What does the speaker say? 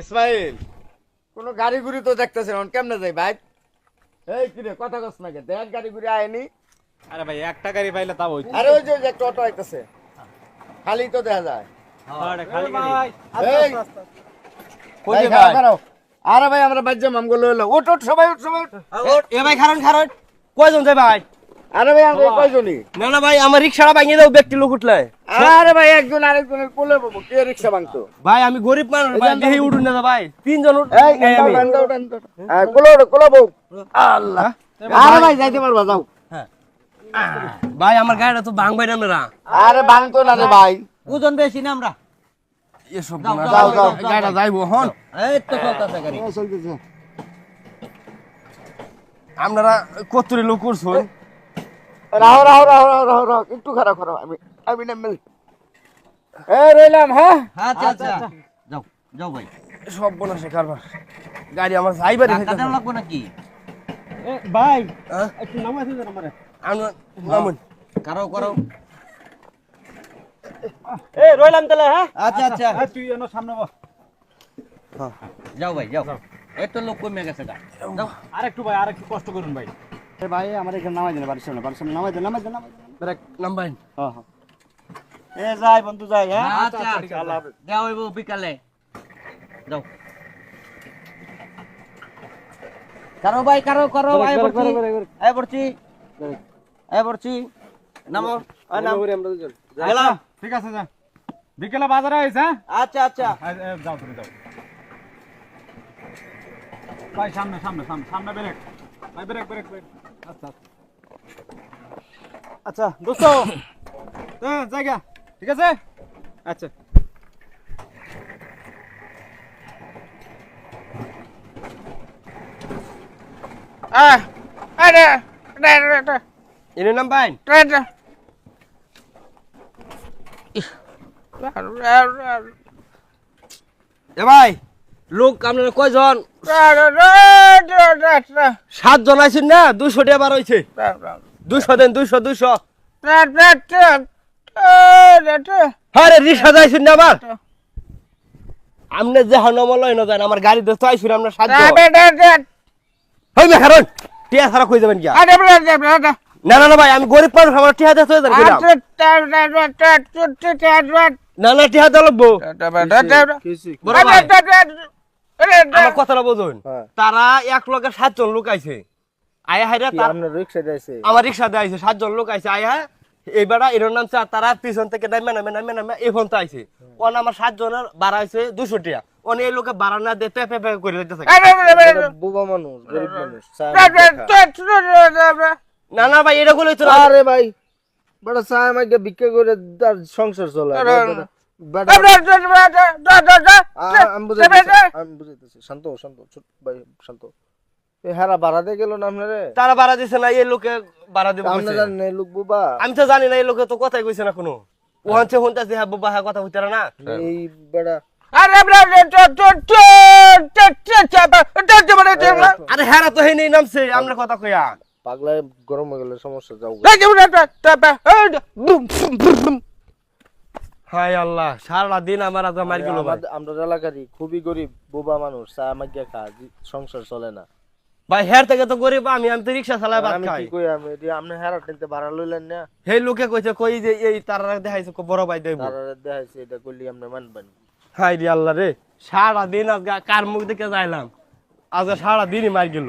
ইসমাইল। কোন গাড়ি গুড়ি তো দেখতেছে না কেমনে যাই ভাই? এই কিরে কথা কস না কে? দেখ গাড়ি গুড়ি আয়নি আরে ভাই একটা গাড়ি পাইলে তাও হইতো। আরে ওই যে যে একটা অটো আইতেছে। খালি তো দেখা যায়। আরে খালি। গাড়ি এই। কই ভাই, যে খারাপ, ভাই। আরে ভাই আমরা বাজ্যে মামগো লইলো ওট ওট সবাই ওট সবাই ওঠ। এ ভাই খারণ খারণ। কয়জন যায় ভাই? আরে ভাই আমরা কয়জনই? না না ভাই আমার রিক্সাটা ভাঙিয়ে দাও ব্যক্তি লোক আরে ভাই একজন আরেকজনের কোলে পাবো কে রিক্সা ভাঙতো? ভাই আমি গরিব মানুষ ভাই দেহি উঠুন না ভাই। তিনজন উঠ এই এই আমি। দাও, দাও, দাও। হ্যাঁ, কোলে কোলে বউ। আল্লাহ। আরে ভাই যাইতে পারবা যাও। ভাই আমার গাড়িটা তো ভাঙবাই না আরে ভাঙতো না রে ভাই। ওজন বেশি না আমরা? এসব যাও, না। যাও। গাড়িটা যাইবো হন। এই তো চলতেছে গাড়ি। চলতেছে। আপনারা কত্তরি লোক করছেন রাহো রাহো রাহো রাহো রাহো রাহো একটু খারাপ খারাপ আমি আমি না মিল এ রইলাম হ্যাঁ? আচ্ছা আচ্ছা। যাও যাও ভাই। সব বনাসে কারবার গাড়ি আমার যাইবারই টাকা দেওয়া লাগবো নাকি? ভাই হ্যাঁ? একটু নামাইতে দেন আমারে। আমরা নামুন। কারও করো। এ রইলাম তাহলে হ্যাঁ? আচ্ছা আচ্ছা। এই, তুই এনো সামনে বস। যাও ভাই যাও। এই তো লোক কমে গেছে গা। যাও। আরেকটু ভাই আরেকটু কষ্ট করুন ভাই। ভাই আমার এখানে নামাই দেন বাড়ির সামনে বাড়ির সামনে নামাই দেন নামাই দেন নামাই দেন। ব্রেক নাম্বাইন হ্যাঁ হ্যাঁ এ যাই বন্ধু যাই হ্যাঁ? আচ্ছা যাও হইব বিকালে। যাও। কারও ভাই কারও করো পড়ছি। আয় পড়ছি। আয় পড়ছি। নামো আয় নাম। গেলাম ঠিক আছে যা। বিকেলে বাজারে আইস হ্যাঁ? আচ্ছা আচ্ছা। এ, যাও তুমি যাও। ভাই সামনে সামনে সামনে সামনে ব্রেক। ভাই ব্রেক ব্রেক ব্রেক। আচ্ছা দোস্ত। হ্যাঁ জায়গা ঠিক আছে? আচ্ছা। এনে নাম্বাইন রে রে এ ভাই। লোক আপনারা কয়জন? সাতজন আইছেন না? দুশো টাকা বার হয়েছে দুশো দেন দুশো দুশো। হ্যাঁ রে রিক্সা যাইছেন না আবার? আপনি যে হনমল না যান আমার গাড়ি তো আইসুন আপনার সাতজন। হই মে কারণ টিয়া ছাড়া কই যাবেন কিয়া না না না ভাই আমি গরিব মানুষ আমার টিয়া যান কইলাম না না টিয়া লাগবো। আমার কথাটা বুঝুন। হ্যাঁ। তারা এক লগে সাতজন লোক আইছে। আয়া হাইরা তার আপনার রিক্সা আমার রিক্সা দিয়ে আইছে সাতজন লোক আইছে। আয়া এইবার এর নাম তারা পিছন থেকে নামে নামে নামে নামে এই ফোন তো আইছে ওন আমার সাতজনের হয়েছে দুশো টাকা ওন এই লোকে ভাড়া না দিয়ে পে পে পে করে দিতেছে। বুবা মানুষ গরিব মানুষ না না ভাই এটা গুলোই তো আরে ভাই বড় চা আমাকে বিক্রি করে তার সংসার চলে বেটা আ- আমি বুঝাইতেছি, আমি বুঝাইতেছি। শান্ত শান্ত ভাই শান্ত হেরা ভাড়া দিয়ে গেল না আপনারে তারা ভাড়া দিছে না এই লোকে ভাড়া দিব আপনি জানেন না, লোক বুবা আমি তো জানি না এই লোকে তো কথাই কইছে না কোনো ওহানছে হন্তাছে হ্যাঁ বাবা হ্যাঁ কথা হইতে না এই বেড়া আরে হ্যাঁ তো হেই নেই নামছে আমরা কথা কইয়া পাগলায় গরম হয়ে গেলে সমস্যা যাও হায় আল্লাহ সারা দিন আমার আজ মার গেল আমরা এলাকারই খুবই গরিব বুবা মানুষ চা আমাকে খা সংসার চলে না। ভাই হের থেকে তো গরিব আমি আমি তো রিক্সা চালাই ভাত খাই। কি কই আমি এটি আপনি হেরা টেনতে ভাড়া লইলেন না? সেই লোকে কইছে কই যে এই তারা দেখাইছে কো বড় ভাই দেব তারা দেখাইছে এটা করলি আপনি মানবেন। হাই রে আল্লাহ রে সারা দিন আজকে কার মুখ দেখে যাইলাম। আজকে সারা দিনই মার গেল।